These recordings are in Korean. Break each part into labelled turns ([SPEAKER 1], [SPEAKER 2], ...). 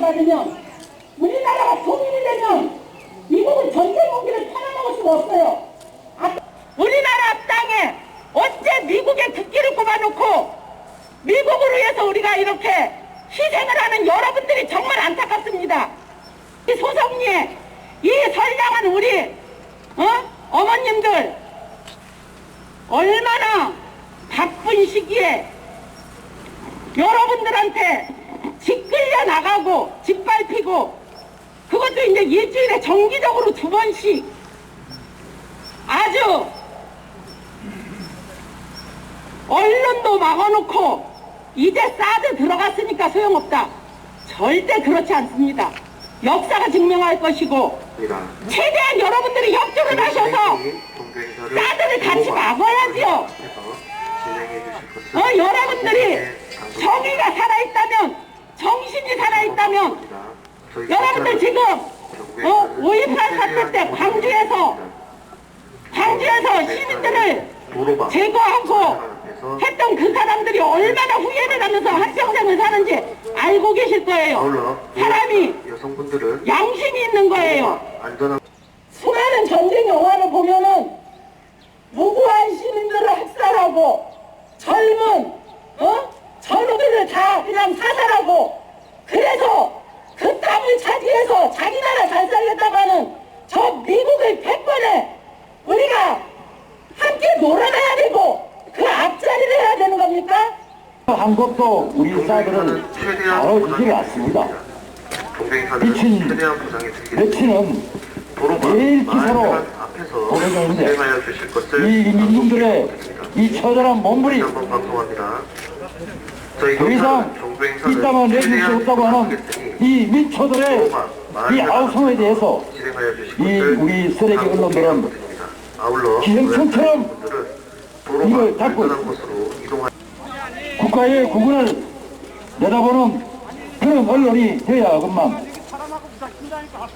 [SPEAKER 1] 안 받으면 우리나라가 통일이 되면 미국은 전쟁 무기를 팔아먹을 수가 없어요. 아, 우리나라 땅에 어째 미국의 국기를 꼽아놓고 미국을 위해서 우리가 이렇게 희생을 하는 여러분들이 정말 안타깝습니다. 이 소송리에 이 선량한 우리 어? 어머님들 얼마나 바쁜 시기에 여러분들한테 짓끌려 나가고 짓밟히고 그것도 이제 일주일에 정기적으로 두 번씩 아주 언론도 막아놓고 이제 사드 들어갔으니까 소용없다. 절대 그렇지 않습니다. 역사가 증명할 것이고 최대한 여러분들이 협조를 하셔서 사드를 같이 막아야지요. 어, 여러분들이 정의가 살아있다면 정신이 살아있다면 여러분들 지금 어, 5.18 사태 때 광주에서 광주에서 시민들을 제거하고 했던 그 사람들이 얼마나 후회를 하면서 한평생을 사는지 알고 계실 거예요. 사람이 양심이 있는 거예요. 수많은 전쟁 영화를 보면은 무고한 시민들을 학살하고 젊은 어 젊은이들 다 그냥 사살하고 그래서 그 땅을 차지해서 자기 나라 잘 살겠다고 하는 저 미국의 패권에 우리가 함께 놀아나야 되고 그 앞자리를 해야 되는 겁니까?
[SPEAKER 2] 한 것도 우리 사들은 다뤄지지 않습니다. 미친
[SPEAKER 3] 최대한 보장해 드리겠습니다.
[SPEAKER 2] 며칠은
[SPEAKER 3] 도로가
[SPEAKER 2] 매일 기사로
[SPEAKER 3] 것을
[SPEAKER 2] 이 민중들의 이 처절한 몸부림 더 이상 이따만 내줄 수 없다고 하는 이 민초들의 이 아우성에 대해서 이 우리 쓰레기 언론들은 기생충처럼 이걸 닫고 국가의 구분을 내다보는 그런 언론이 되어야겠만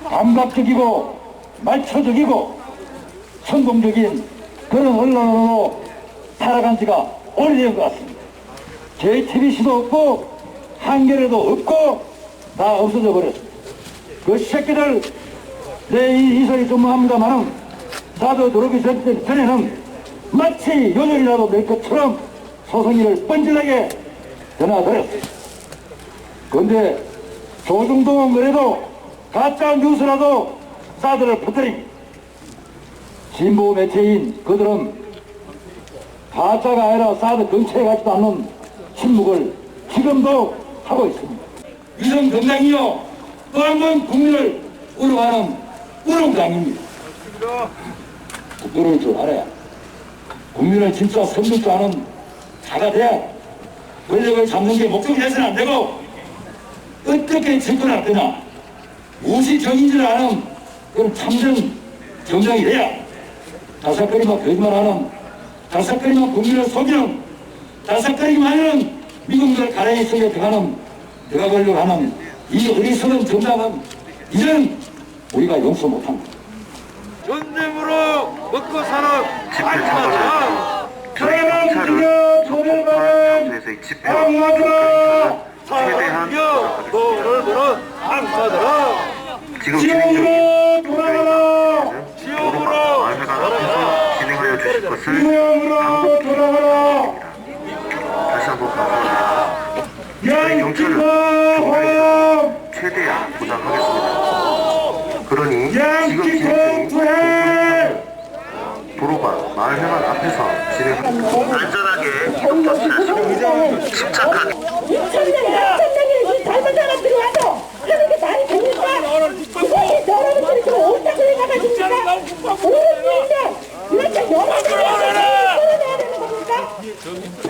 [SPEAKER 2] 감각적이고 말초적이고 성공적인 그런 언론으로 살아간 지가 오래된 것 같습니다. JTBC도 없고 한겨레도 없고 다 없어져 버렸습니다. 그 새끼들 내이 이설이 근무합니다만은 나도 들어오기 전- 전에는 마치 요절이라도 낼 것처럼 소송이를 뻔질나게 전화드렸습니다. 그런데 조중동은 그래도 가짜 뉴스라도 사드를 퍼뜨립니다. 진보 매체인 그들은 가짜가 아니라 사드 근처에 가지도 않는 침묵을 지금도 하고 있습니다. 위성 정당이요 또 한 번 국민을 우롱하는 우롱당입니다. 부끄러울 줄 알아야 국민을 진짜 섬길 줄 아는 자가 돼야 권력을 잡는 게 목적이 돼서는 안 되고 어떻게 접근할 거냐 무엇이 정인지를 아는 그런 참정 정당이 돼야 다삭거리만 거짓말하는 다삭거리만 국민을 속이는 하는 미국들 가랭이 속에 들어가는 들어가려고 하는 이 어리석은 정당은 이제는 우리가 용서 못합니다.
[SPEAKER 4] 전쟁으로 먹고 사는
[SPEAKER 3] 폭발
[SPEAKER 2] 조별받은
[SPEAKER 3] 장소에서의 집회와
[SPEAKER 2] 악마들아
[SPEAKER 3] 보장하겠습니다.
[SPEAKER 4] 너를
[SPEAKER 3] 진행 중인
[SPEAKER 2] 지옥으로 돌아가라.
[SPEAKER 3] 마을회관 앞에서 진행하여 주실 것을
[SPEAKER 2] 지옥으로 돌아가라
[SPEAKER 3] 다시 한번 방송합니다. 저희 경찰은
[SPEAKER 2] 양치고 화염
[SPEAKER 3] 최대한 보장하겠습니다. 그러니 지금
[SPEAKER 2] 양치고
[SPEAKER 3] 진행 중인
[SPEAKER 2] 구해
[SPEAKER 3] 도로가 마을회관 앞에서 진행합니다. 안전하게 협조하시고 침착하게
[SPEAKER 1] 천장이나 천장에 젊은 사람들이 와서 하는 게 말이 됩니까? 이게 여러분들이 지금 옳다고 생각하십니까? 어른인데 이렇게 여러분들이 끌어내야 되는 겁니까?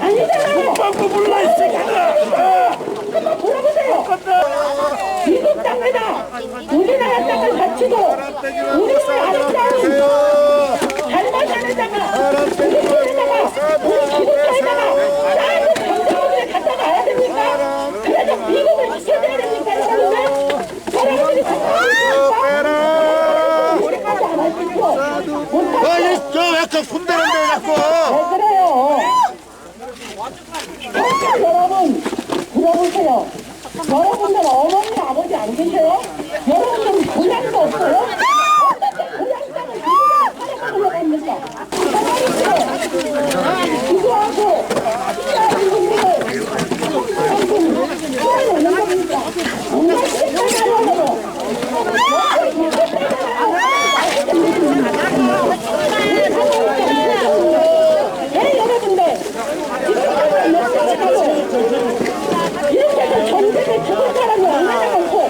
[SPEAKER 1] 아니잖아요.
[SPEAKER 4] 빵꾸 불러 이 새끼들아
[SPEAKER 1] 한번 물어보세요. 땅에다 우리나라 땅을 바치고 우리의 아름다운 닮아 사는다가 우리 교회다가 우리 기독교에다가 나는 경제원을 갖다 놔야 됩니까? 그래서 미국을 지켜줘야 됩니까? 여러분들? 여러분들이 정말 우리까지 안 하시고 못하죠?
[SPEAKER 4] 저 약간 손대는데 자꾸
[SPEAKER 1] 왜 그래요? 정말 여러분들 어머니 아버지 안 계세요? 여러분들 고향도 없어요? 어떻게 고향 땅을 누가 살아가려고 합니까? 기도하고 기도하는 분들을 기도하는 겁니까? 정말 실패하려고 네 여러분들 지금 이렇게 해서 전쟁에 죽은 사람이 얼마나 많고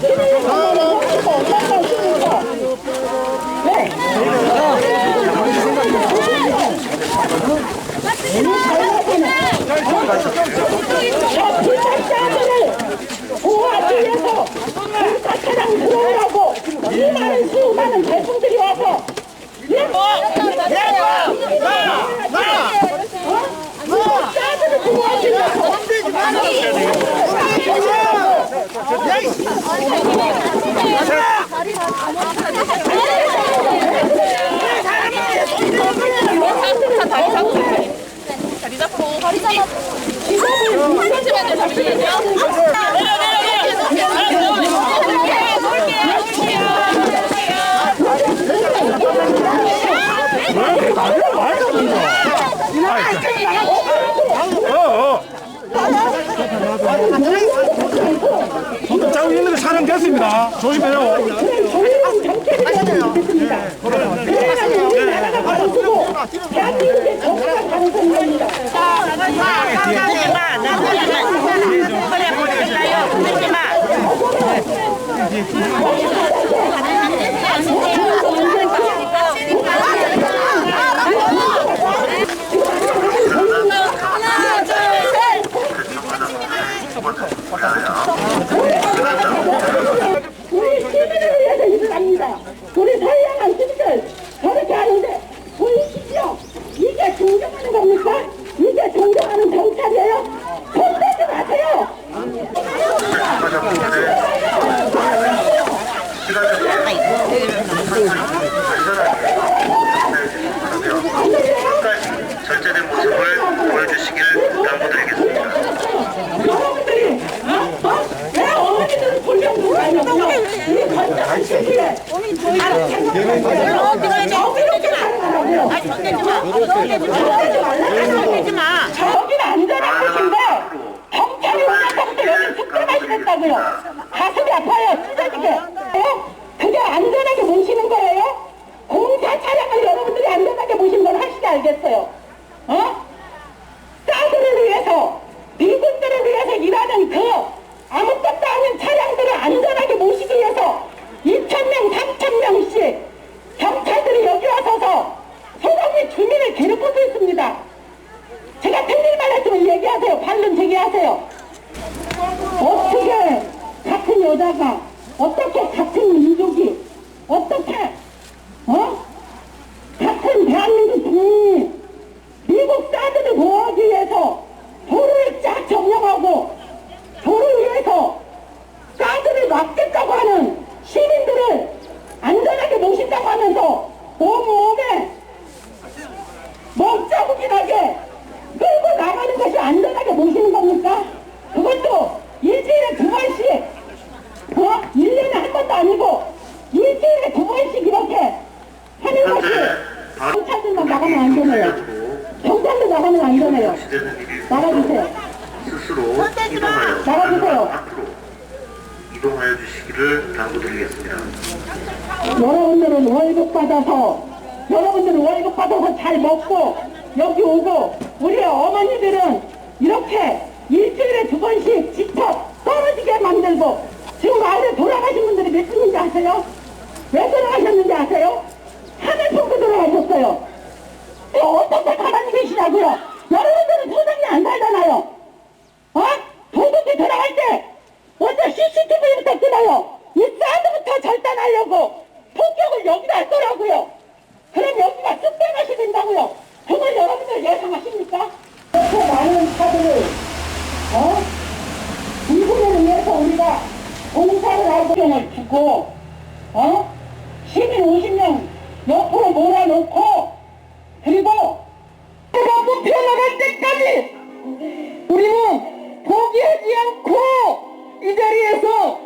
[SPEAKER 1] 시민의 정말에 형수가 얼마나 있습니까 네 저 불살자들을 보호하기 위해서 불사차량 들어오라고 이 많은 수많은 대통들이 와서 예? 불살자들을 보호하기 위해서
[SPEAKER 5] 다리 잡고 다리 잡아 잠시만요
[SPEAKER 4] 자고 있는 거 촬영됐습니다. 조심해요.
[SPEAKER 1] 가능성이 됩니다.
[SPEAKER 5] 하나 둘셋
[SPEAKER 1] 우리 시민을 위해서 일을 합니다. 우리 선량한 시민들 저렇게 하는데 보이시죠? 이게 존경하는 겁니까? 이게 존경하는 경찰이에요? 손대지 마세요!
[SPEAKER 3] 절제된 모습을 보여주시길 당부드리겠습니다.
[SPEAKER 1] 여러분들이 어? 어? 왜 어머니들은 불경 불가냐고요? 이 건장한 시기에 말라고 저기는 안전한 곳인데 경찰이 오면서부터 여기 특별하시 됐다고요 가슴이 아파요 찢어지게 어? 그게 안전하게 모시는 거예요? 공사 차량을 여러분들이 안전하게 모시는 걸 하시게 알겠어요 어? 딸들을 위해서 미군들을 위해서 일하는 그 아무것도 아닌 차량들을 안전하게 모시기 위해서 2천명 3천명씩 경찰들이 여기 와서서 소방의 주민을 괴롭히고 있습니다 제가 틀린 말 했으면 얘기하세요 반론 제기하세요 어떻게 같은 여자가 어떻게 같은 민족이 어떻게 어? 같은 대한민국 국민이 미국 사드를 보호하기 위해서 도로를 쫙 점령하고 도를 위해서 사드를 막겠다고 하는 시민들을 안전하게 모신다고 하면서 온몸에 먹자국이 나게 끌고 나가는 것이 안전하게 모시는 겁니까? 그것도 일주일에 두 번씩 어? 1년에 한 번도 아니고 일주일에 두 번씩 이렇게 하는 것이 경찰들만 나가면 안 되네요. 경찰도 나가면 안 되네요.
[SPEAKER 3] 시되는 일이
[SPEAKER 1] 나가주세요.
[SPEAKER 3] 스스로 이동하여
[SPEAKER 1] 나가주세요.
[SPEAKER 3] 앞으로 이동하여 주시기를 당부드리겠습니다.
[SPEAKER 1] 여러분들은 월급 받아서 여러분들은 월급 받아서 잘 먹고 여기 오고 우리 어머니들은 이렇게 일주일에 두 번씩 지쳐 떨어지게 만들고 지금 마을에 돌아가신 분들이 몇 분인지 아세요? 왜 돌아가셨는지 아세요? 하늘 품고 돌아가셨어요. 어떻게 가만히 계시냐고요? 여러분들은 세상에 안 살잖아요. 어? 도둑이 들어갈 때 먼저 CCTV부터 끊어요. 이 사드부터 절단하려고 폭격을 여기다 했더라고요. 그럼 여기가 쑥대밭이 된다고요. 그걸 여러분들 예상하십니까? 그 많은 차들을 어? 인구를 위해서 우리가 공사를 하고 병을 주고 어? 시민 50명 옆으로 몰아놓고 그리고 내가 목표 나갈 때까지 우리는 포기하지 않고 이 자리에서